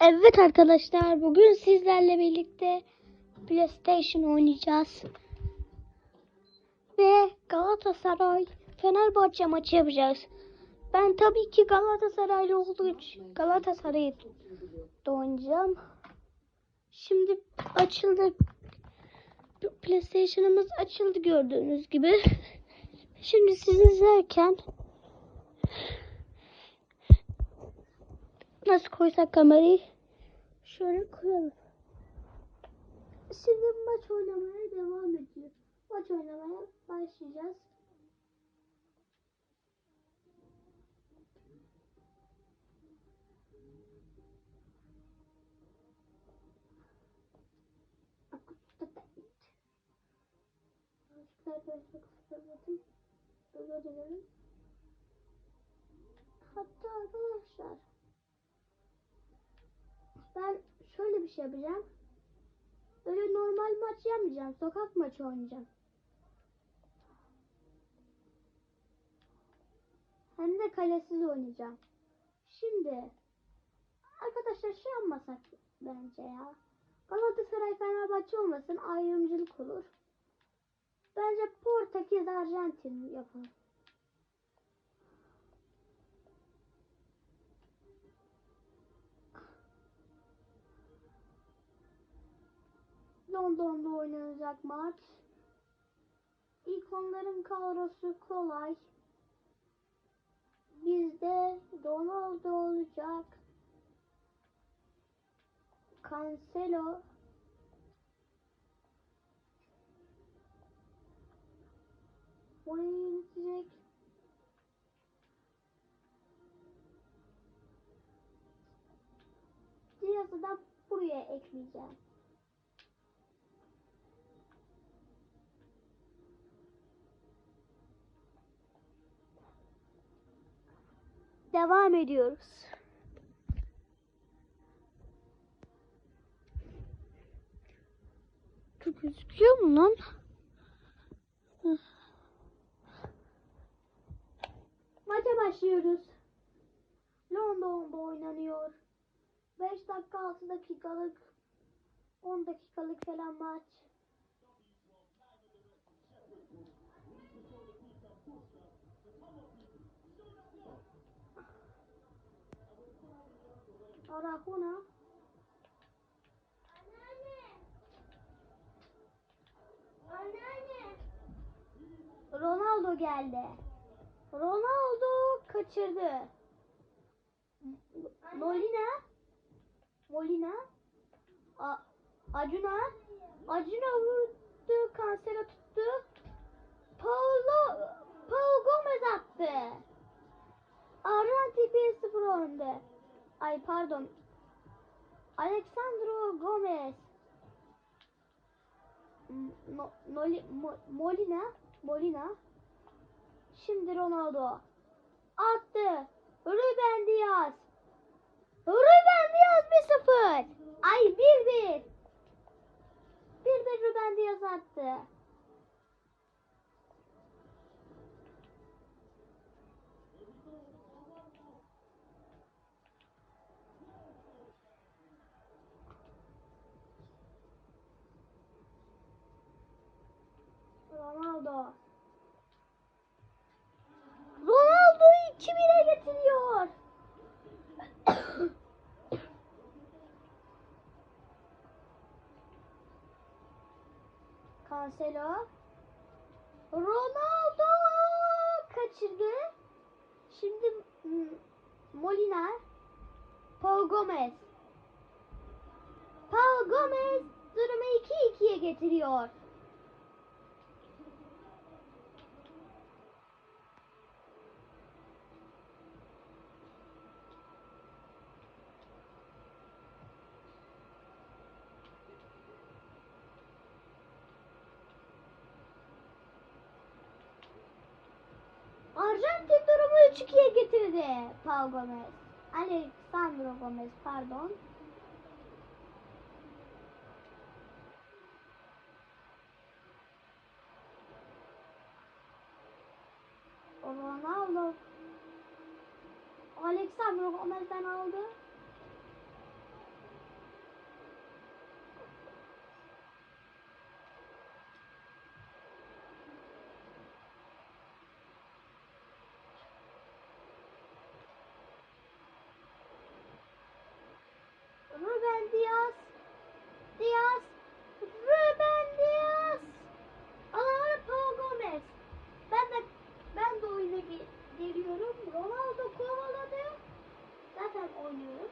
Evet arkadaşlar bugün sizlerle birlikte PlayStation oynayacağız. Ve Galatasaray Fenerbahçe maçı yapacağız. Ben tabii ki Galatasaraylı olduğu için Galatasaray'ı da oynayacağım. Şimdi açıldı. PlayStation'ımız açıldı gördüğünüz gibi. Şimdi siz izlerken Nasıl koysak kamerayı? Şöyle koyalım. Şimdi maç oynamaya devam ediyor. Maç oynamaya başlayacağız. Özür dilerim. Hatta arkadaşlar ben şöyle bir şey yapacağım. Öyle normal maç yapmayacağım. Sokak maçı oynayacağım. Hem de kalesiz oynayacağım. Şimdi arkadaşlar şey yapmasak bence ya. Galatasaray Fenerbahçe olmasın ayrımcılık olur. Bence Portekiz Arjantin yapalım. London'da oynanacak maç. İlk onların kadrosu kolay. Bizde Ronaldo olacak. Cancelo. Oraya gidecek. Diaz'ı da buraya ekleyeceğim. Devam ediyoruz. Çok gözüküyor mu lan? Maça başlıyoruz. London'da oynanıyor. 5 dakika 6 dakikalık 10 dakikalık falan maç. Arahuna. Ronaldo geldi. Ronaldo kaçırdı. Molina. Molina. A Acuna. Acuna vurdu. Kansera tuttu. Paulo Paul Gomez attı. Arjantin 1-0 önde. Ay pardon. Alexandro Gomez. No, Noli, Mo, Molina. Molina. Şimdi Ronaldo. Attı. Ruben Diaz. Ruben Diaz 1-0. Ay 1-1. 1-1 Ruben Diaz attı. Ronaldo. Ronaldo 2-1'e getiriyor. Cancelo. Ronaldo kaçırdı. Şimdi Molina. Paul Gomez. Paul Gomez durumu 2-2'ye getiriyor. Arjantin durumu 3-2'ye getirdi Paul Gomez. Alexandro Gomez pardon. Ronaldo. Alexandro Gomez'den aldı. Ruben Diaz. Diaz. Ruben Diaz. Alan Paul Gomez. Ben de ben de oyuna gi- giriyorum. Ronaldo kovaladı. Zaten oynuyorum.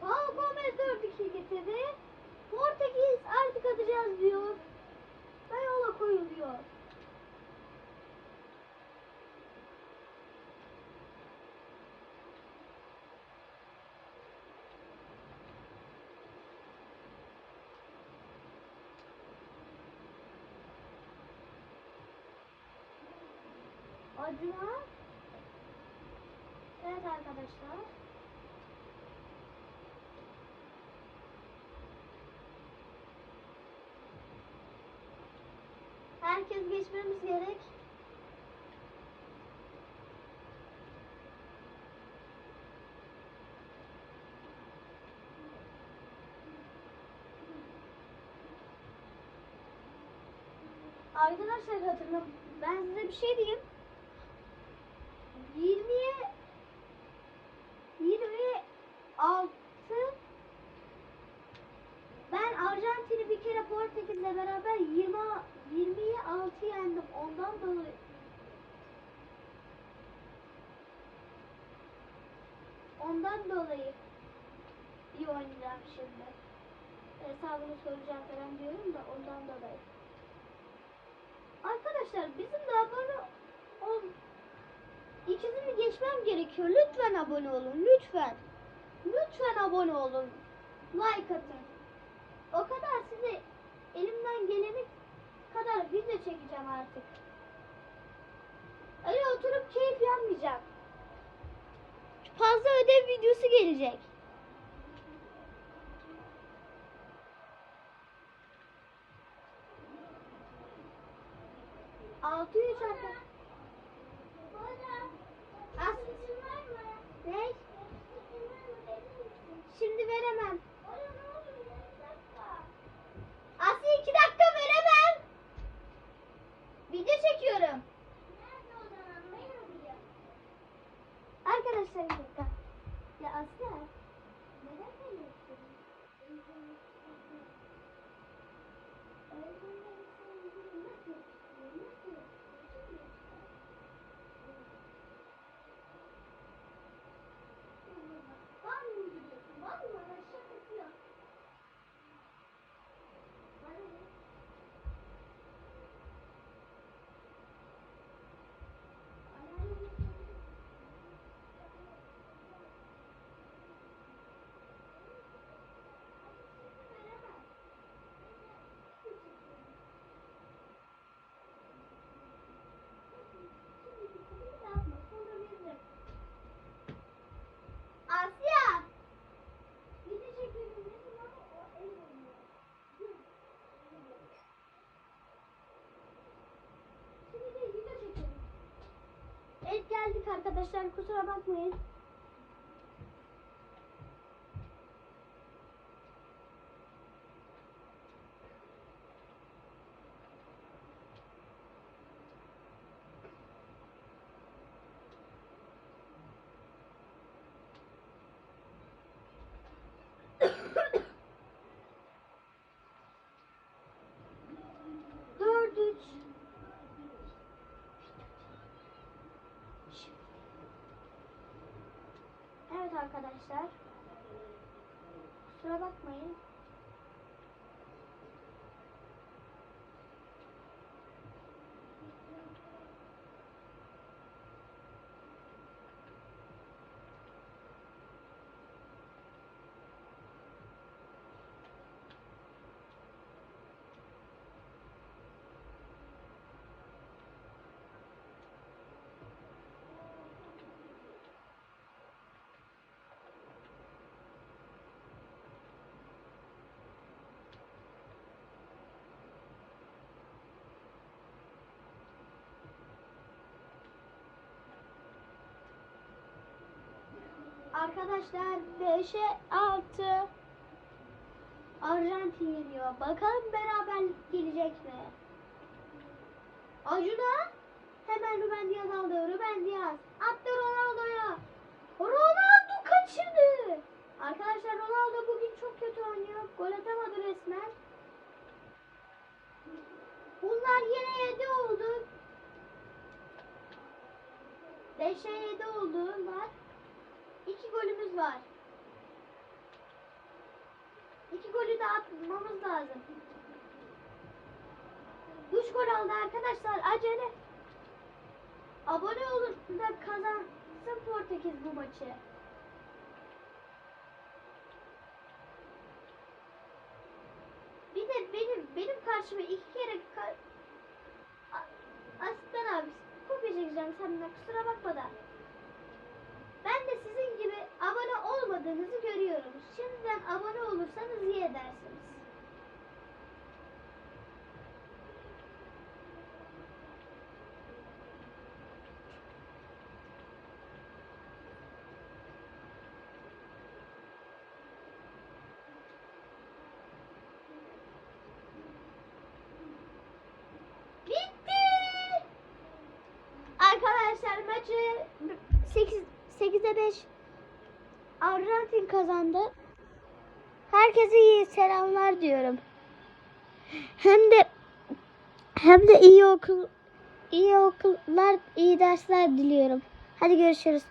Paul Gomez 4-2 getirdi. Portekiz artık atacağız diyor. Ve yola koyuluyor. Acuna. Evet arkadaşlar. Herkes geçmemiz gerek. Arkadaşlar hatırla ben size bir şey diyeyim. 20'ye 26 ben Arjantin'i bir kere Portekiz'le beraber 20 20'ye 6 yendim. Ondan dolayı Ondan dolayı iyi oynayacağım şimdi. Hesabını soracağım falan diyorum da ondan dolayı. Arkadaşlar bizim de abone ol İkisini geçmem gerekiyor. Lütfen abone olun. Lütfen. Lütfen abone olun. Like atın. O kadar size elimden geleni kadar video çekeceğim artık. Öyle oturup keyif yapmayacağım. Fazla ödev videosu gelecek. Altı yüz? Şimdi veremem. Aslı iki dakika veremem. Video çekiyorum. Arkadaşlar bir dakika. Ya Aslı. Neden böyle mı gidiyorsun? Var mı? Aşağı kapıyor. Var mı? Asya! Video çekiyorum dedim ama o el oynuyor. Şimdi de video çekelim. Evet geldik arkadaşlar kusura bakmayın. Dört üç. Evet arkadaşlar. Kusura bakmayın. Arkadaşlar 5'e 6 Arjantin yeniyor. Bakalım beraber gelecek mi? Acuna hemen Ruben Diaz aldı. Ruben Diaz attı Ronaldo'ya. Ronaldo kaçırdı. Arkadaşlar Ronaldo bugün Gol atamadı resmen. Bunlar yine 7 oldu. 5'e 7 oldular. 2 golümüz var. 2 golü de atmamız lazım. 3 gol aldı arkadaşlar. Acele. Abone olur da kazansın Portekiz bu maçı. Bir de benim benim karşıma iki kere ka- Aslan abi kopya çekeceğim senden kusura bakma da. Ben de sizin gibi abone olmadığınızı görüyorum. Şimdiden abone olursanız iyi edersiniz. Bitti. Arkadaşlar maçı 8 8'e 5 Arjantin kazandı. Herkese iyi selamlar diyorum. Hem de hem de iyi okul iyi okullar, iyi dersler diliyorum. Hadi görüşürüz.